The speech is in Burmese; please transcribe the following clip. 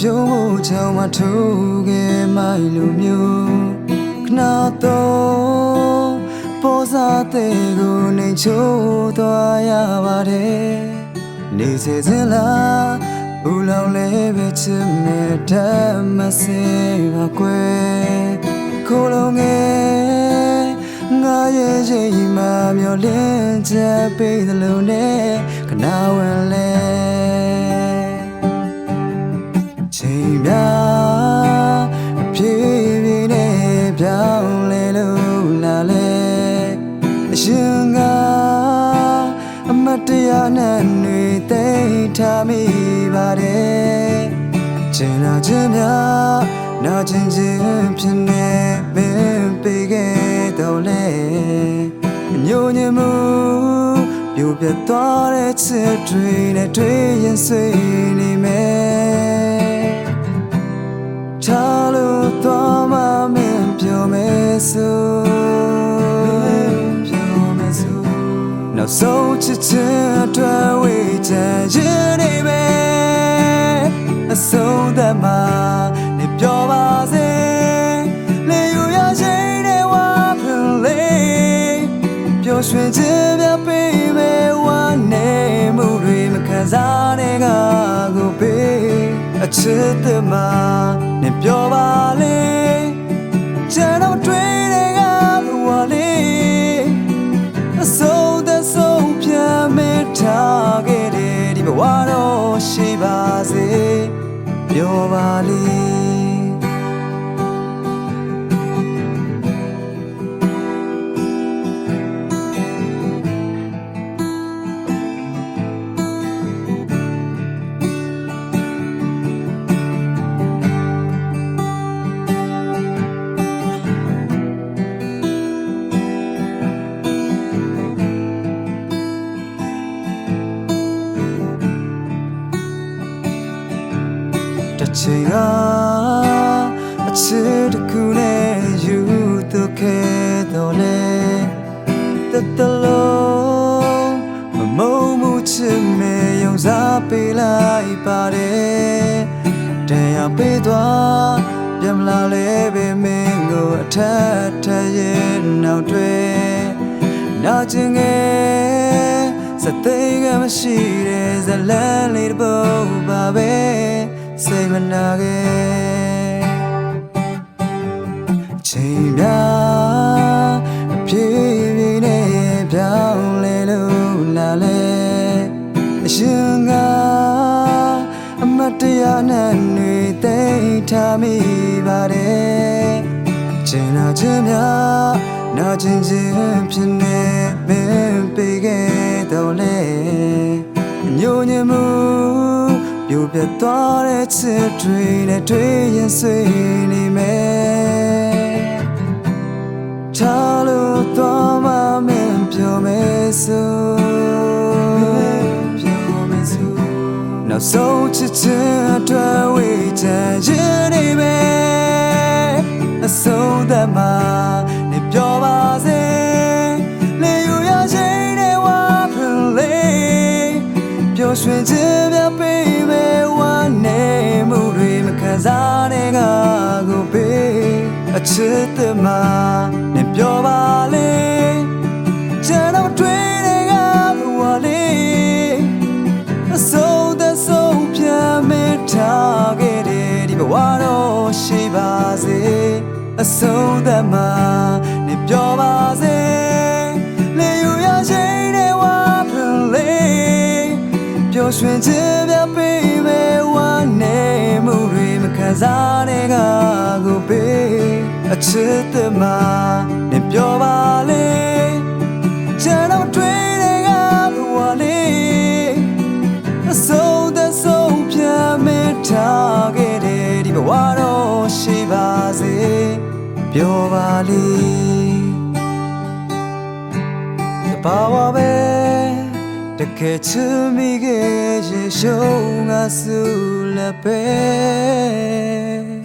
ပြုံးဖို့ချောင်းမထိုးခဲ့မိုင်လိုမျိုးခဏတော့ပေါ်စားတဲ့ကိုနေချိုးသွားရပါတယ်နေစေစင်လားဘူးလောင်လေးပဲချစ်မဲ့ဓမ္မစေပါကွယ်ခိုးလုံးငယ်ငါရဲ့ချိန်မှမျောလင်းချက်ပေးသလိုနဲ့ခဏဝင်လဲ ရှင်ကအမတ်တရားနဲ့ຫນွေသိမ်းထားမိပါတယ်ကျင်လာခြင်းများနာကျင်ခြင်းဖြစ်နေပင်ပေးခဲ့တော့လေအညိုညင်မှုပြိုပြတ်သွားတဲ့ချစ်တွေနဲ့တွေ့ရင်ဆွေးနေမယ်ထားလို့သွားမှမင်းပြောမယ်ဆို ဆုံးချစ်ချင်းအတွက်ဝေးချင်ရင်နေပဲအဆုံးသတ်မှာနေပြောပါစေလေယူရချိန်နဲ့ဝါဖလေးပျော်ရွှင်ခြင်းပြပေးမယ်ဝမ်းနေမှုတွေမခံစားနိုင်ကကိုပေးအချစ်သစ်မှာနေပြောပါလေ ပြောပါလိ တစ်ချိန်ကအချစ်တစ်ခုနဲ့ယူသူခဲ့တော့လေတတလုံးမမုံမှုချစ်မေယုံစားပေးလိုက်ပါတယ်တရားပေးသွားပြန်မလာလဲပဲမင်းကိုအထက်ထက်ရဲ့နောက်တွေနာကျင်ငယ်စသိမ်းကမရှိတဲ့ဇလန်းလေးတစ်ပုဒ်ပါပဲ စိတ်မနာခဲ့ချိန်များအပြေးပြေးနဲ့ပြောင်းလဲလို့လာလဲအရှင်ကအမတ်တရားနဲ့ຫນွေသိမ်းထားမိပါတယ်ကျင်နာခြင်းများနာကျင်ခြင်းဖြစ်နေပင်ပေးခဲ့တော့လေအညိုညင်မှု ပြိုပြတ်သွားတဲ့ချစ်တွေနဲ့တွေ့ရင်ဆွေးနေမယ်ထားလို့သွားမှမင်းပြောမယ်ဆိုပြောမယ်ဆိုနောက်ဆုံးချစ်ချင်းအတွက်ဝေးချင်ရင်နေမယ်အဆုံးသတ်မှာ ချစ်သစ်မှာနေပြောပါလေကျွန်တော်တွေ့တဲ့ကဘဝလေးအဆုံးသက်ဆုံးပြန်မေးထားခဲ့တဲ့ဒီဘဝတော့ရှိပါစေအဆုံးသက်မှာနေပြောပါစေလေယူရချိန်နဲ့ဝါဖလေးပျော်ရွှင်ခြင်းပြပေးမယ်ဝမ်းနေမှုတွေမခံစားနိုင်ကကိုပေးအ ချစ်သစ်မှာနေပြောပါလေကျွန်တော်တွေ့တဲ့ကဘဝလေးအဆုံးသက်ဆုံးပြန်မေးထားခဲ့တဲ့ဒီဘဝတော့ရှိပါစေပြောပါလိတဘာဝပဲတကယ်ချစ်မိခဲ့ရေရှုံးငါစုလက်ပဲ